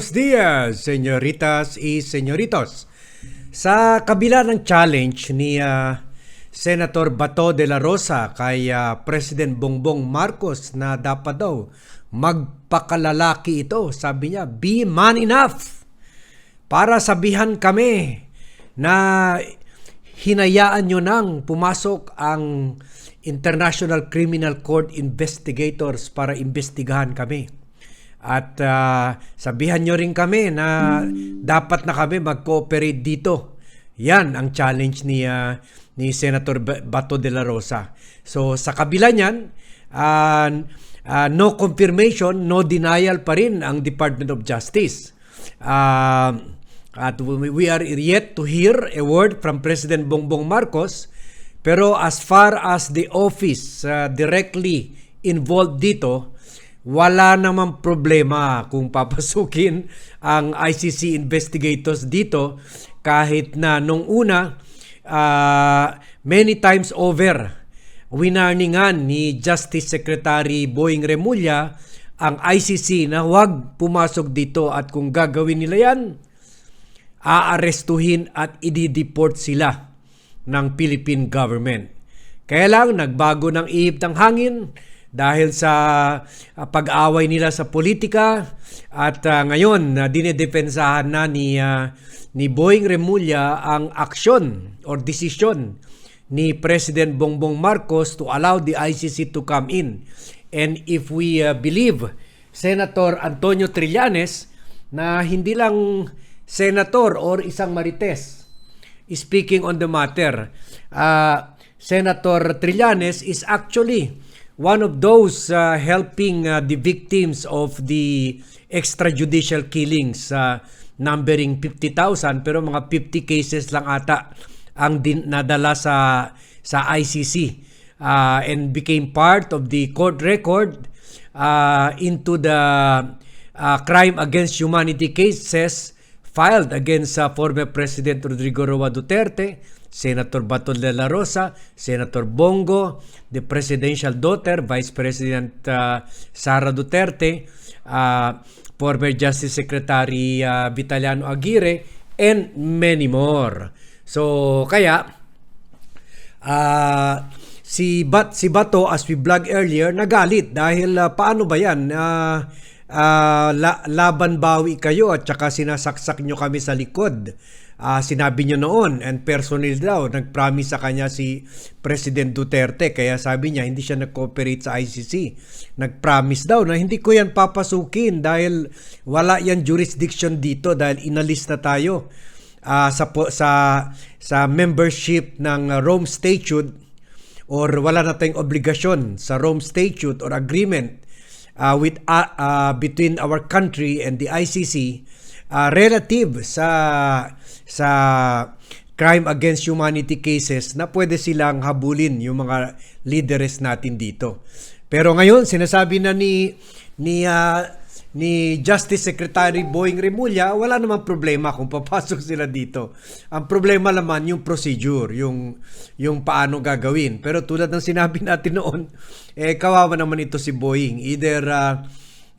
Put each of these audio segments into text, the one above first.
Buenos dias, señoritas y señoritos. Sa kabila ng challenge ni ah, Senator Bato de la Rosa kay ah, President Bongbong Marcos na dapat daw magpakalalaki ito, sabi niya, be man enough para sabihan kami na hinayaan nyo nang pumasok ang International Criminal Court investigators para imbestigahan kami. At ah, sabihan nyo rin kami na dapat na kami mag-cooperate dito. Yan ang challenge ni ah, ni Senator Ba- Bato de la Rosa. So sa kabila niyan, ah, ah, no confirmation, no denial pa rin ang Department of Justice. Ah, at we are yet to hear a word from President Bongbong Marcos pero as far as the office uh, directly involved dito, wala namang problema kung papasukin ang ICC investigators dito kahit na nung una uh, many times over winarningan ni Justice Secretary Boying Remulla ang ICC na huwag pumasok dito at kung gagawin nila yan, aarestuhin at idideport sila ng Philippine government. Kaya lang, nagbago ng ihip ng hangin dahil sa ah, pag-away nila sa politika at ah, ngayon na dinedepensahan na ni ah, ni Boying Remulla ang aksyon or desisyon ni President Bongbong Marcos to allow the ICC to come in. And if we ah, believe Senator Antonio Trillanes na hindi lang senator or isang marites speaking on the matter, uh, Senator Trillanes is actually one of those uh, helping uh, the victims of the extrajudicial killings. Uh, numbering 50,000 pero mga 50 cases lang ata ang din, nadala sa sa ICC uh, and became part of the court record uh, into the uh, crime against humanity cases filed against uh, former President Rodrigo Roa Duterte, Senator Bato de la Rosa, Senator Bongo, the presidential daughter, Vice President uh, Sara Duterte, uh, former Justice Secretary uh, Vitaliano Aguirre, and many more. So, kaya, uh, si Bat si Bato as we vlog earlier nagalit dahil uh, paano ba yan uh, uh, la- laban bawi kayo at saka sinasaksak nyo kami sa likod uh, sinabi nyo noon and personal daw nag-promise sa kanya si President Duterte. Kaya sabi niya hindi siya nag-cooperate sa ICC nag-promise daw na hindi ko yan papasukin dahil wala yan jurisdiction dito dahil inalis na tayo uh, sa sa sa membership ng Rome Statute or wala na tayong obligasyon sa Rome Statute or agreement uh, with uh, uh, between our country and the ICC uh, relative sa sa crime against humanity cases na pwede silang habulin yung mga leaders natin dito. Pero ngayon sinasabi na ni ni uh, ni Justice Secretary Boying Remulla, wala namang problema kung papasok sila dito. Ang problema naman yung procedure, yung yung paano gagawin. Pero tulad ng sinabi natin noon, eh kawawa naman ito si Boying. Either uh,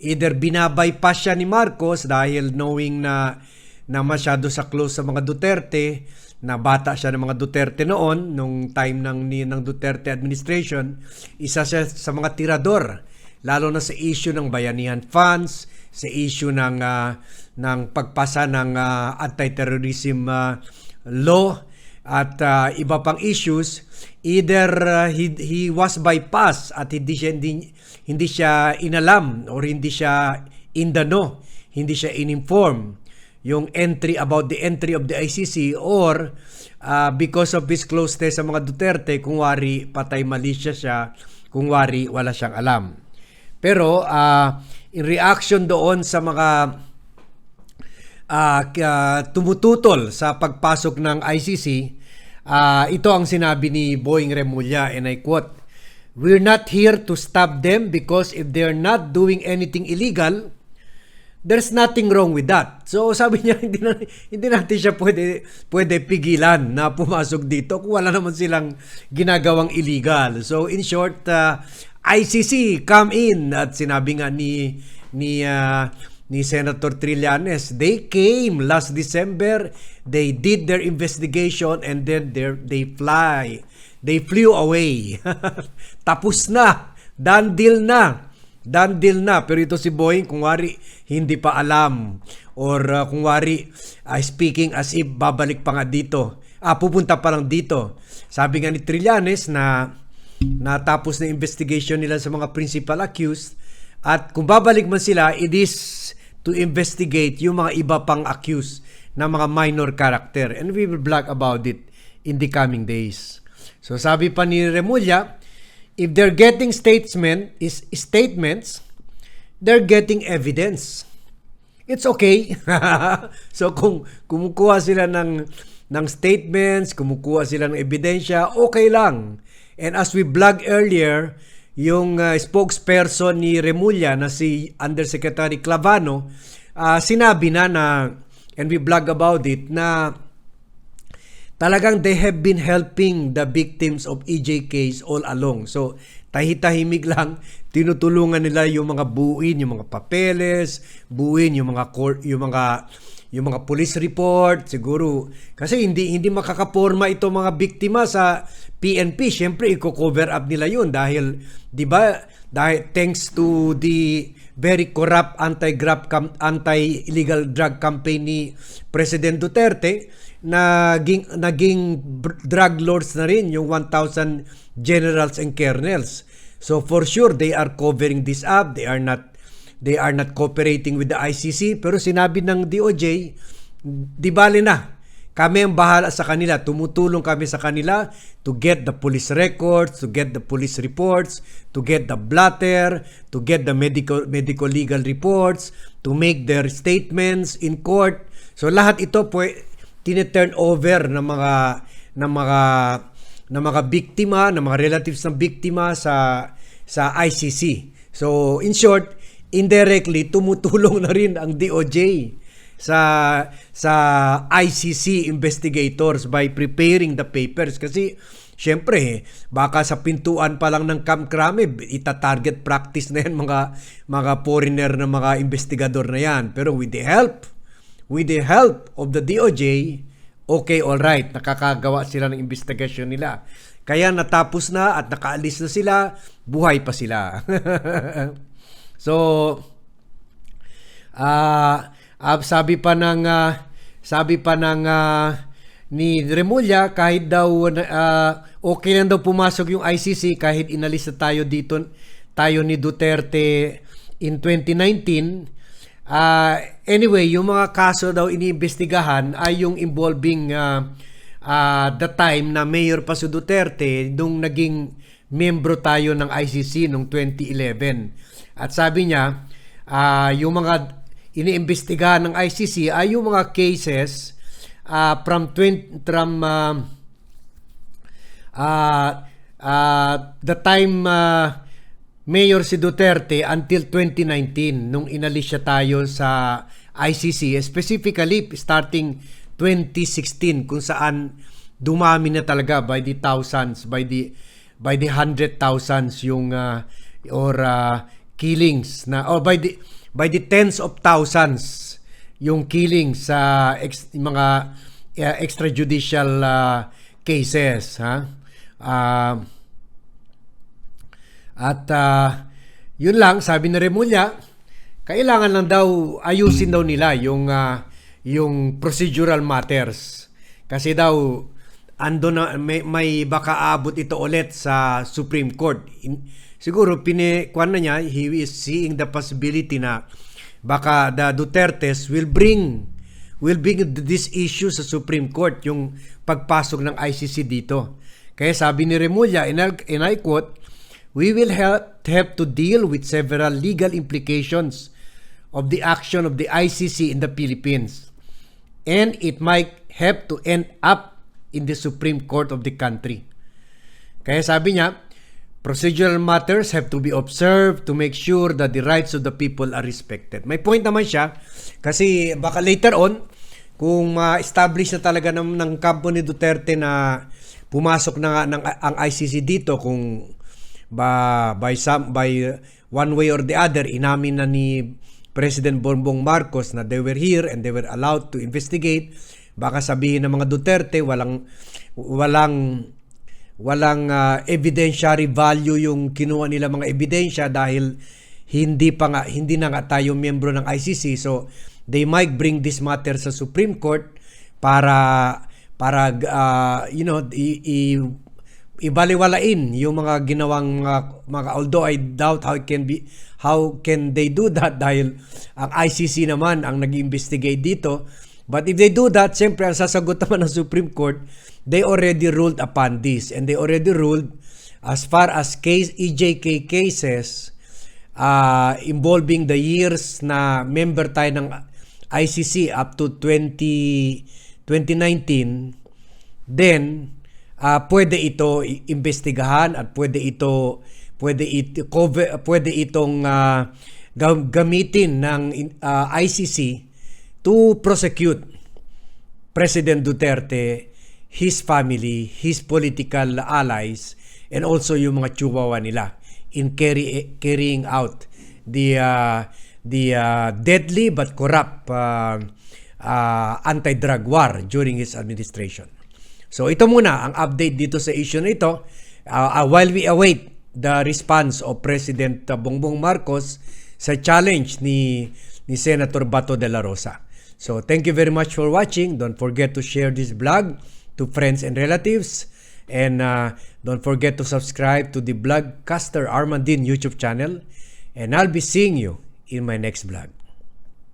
either binabypass siya ni Marcos dahil knowing na na masyado sa close sa mga Duterte, na bata siya ng mga Duterte noon, nung time ng, ng Duterte administration, isa siya sa mga tirador lalo na sa issue ng bayanihan funds, sa issue ng uh, ng pagpasa ng uh, anti-terrorism uh, law at uh, iba pang issues either uh, he, he was bypassed at hindi siya hindi, hindi siya inalam or hindi siya in the know, hindi siya in-inform yung entry about the entry of the ICC or uh, because of his closeness sa mga Duterte kung wari patay malisya siya kung wari wala siyang alam. Pero uh, in reaction doon sa mga uh, uh, tumututol sa pagpasok ng ICC, uh, ito ang sinabi ni Boeing Remulla and I quote, We're not here to stop them because if they're not doing anything illegal, there's nothing wrong with that. So sabi niya hindi na, hindi natin siya pwede pwede pigilan na pumasok dito kung wala naman silang ginagawang illegal. So in short, uh, ICC come in at sinabi nga ni ni uh, ni Senator Trillanes. They came last December, they did their investigation and then they fly. They flew away. Tapos na. Done deal na. Done deal na. Pero ito si Boeing, kung wari, hindi pa alam. Or uh, kung wari, uh, speaking as if babalik pa nga dito. Ah, pupunta pa lang dito. Sabi nga ni Trillanes na natapos na investigation nila sa mga principal accused at kung babalik man sila, it is to investigate yung mga iba pang accused na mga minor character and we will blog about it in the coming days. So sabi pa ni Remulla, if they're getting statement is statements, they're getting evidence. It's okay. so kung kumukuha sila ng ng statements, kumukuha sila ng ebidensya, okay lang. And as we blog earlier, yung uh, spokesperson ni Remulla na si Undersecretary Clavano, uh, sinabi na na, and we blog about it, na talagang they have been helping the victims of EJ case all along. So, tahitahimik lang, tinutulungan nila yung mga buuin, yung mga papeles, buuin yung mga court, yung mga yung mga police report siguro. Kasi hindi hindi makakaporma ito mga biktima sa PNP syempre i-cover up nila yun dahil 'di ba dahil thanks to the very corrupt anti-grab anti-illegal drug campaign ni President Duterte naging naging drug lords na rin yung 1000 generals and colonels. So for sure they are covering this up. They are not they are not cooperating with the ICC pero sinabi ng DOJ di bali na. Kami ang bahala sa kanila. Tumutulong kami sa kanila to get the police records to get the police reports to get the blatter to get the medical medical legal reports to make their statements in court. So lahat ito po tine-turn over ng mga ng mga ng mga biktima ng mga relatives ng biktima sa sa ICC so in short indirectly tumutulong na rin ang DOJ sa sa ICC investigators by preparing the papers. Kasi syempre baka sa pintuan pa lang ng Camp Crame ita-target practice na yan mga mga foreigner na mga investigador na yan. Pero with the help with the help of the DOJ okay all right nakakagawa sila ng investigation nila. Kaya natapos na at nakaalis na sila buhay pa sila So, uh, uh, sabi pa ng uh, sabi pa ng uh, ni Remulla kahit daw uh, okay lang daw pumasok yung ICC kahit inalis na tayo dito tayo ni Duterte in 2019 uh, anyway yung mga kaso daw iniimbestigahan ay yung involving uh, uh, the time na Mayor pa si Duterte nung naging membro tayo ng ICC noong 2011 at sabi niya, uh, yung mga iniimbestigahan ng ICC ay yung mga cases uh, from 20, from uh, uh, the time uh, Mayor si Duterte until 2019 nung inalis siya tayo sa ICC specifically starting 2016 kung saan dumami na talaga by the thousands by the by the hundred thousands yung uh, or uh, killings na or by the by the tens of thousands yung killings sa ex, mga uh, extrajudicial uh, cases ha? Uh, at uh, yun lang sabi ni Remulla kailangan lang daw ayusin daw nila yung uh, yung procedural matters. Kasi daw ando na may, may baka abot ito ulit sa Supreme Court In, siguro pinikuan na niya, he is seeing the possibility na baka the Dutertes will bring will bring this issue sa Supreme Court, yung pagpasok ng ICC dito. Kaya sabi ni Remulla, and I, and I quote, We will help, have to deal with several legal implications of the action of the ICC in the Philippines. And it might have to end up in the Supreme Court of the country. Kaya sabi niya, Procedural matters have to be observed to make sure that the rights of the people are respected. May point naman siya kasi baka later on kung ma-establish na talaga ng, ng kampo ni Duterte na pumasok na nga ng, ang ICC dito kung ba by some by one way or the other inamin na ni President Bongbong Marcos na they were here and they were allowed to investigate. Baka sabihin ng mga Duterte walang walang walang ah, evidentiary value yung kinuha nila mga ebidensya dahil hindi pa nga hindi na nga tayo miyembro ng ICC so they might bring this matter sa Supreme Court para para ah, you know i, i- ibaliwalain yung mga ginawang mga, mga although I doubt how it can be how can they do that dahil ang ICC naman ang nag-investigate dito but if they do that siyempre ang sasagot naman ng Supreme Court they already ruled upon this. And they already ruled as far as case EJK cases uh, involving the years na member tayo ng ICC up to 20 2019 then ah, pwede ito imbestigahan at pwede ito pwede ito cover, pwede itong gam- gamitin ng ah, ICC to prosecute President Duterte, his family, his political allies, and also yung mga chihuahua nila in carry, carrying out the uh, the uh, deadly but corrupt uh, uh, anti-drug war during his administration. So ito muna ang update dito sa issue na ito uh, uh, while we await the response of President Bongbong Marcos sa challenge ni ni Senator Bato de la Rosa. So thank you very much for watching. Don't forget to share this vlog to friends and relatives and uh, don't forget to subscribe to the Vlogcaster Armandin YouTube channel and I'll be seeing you in my next vlog.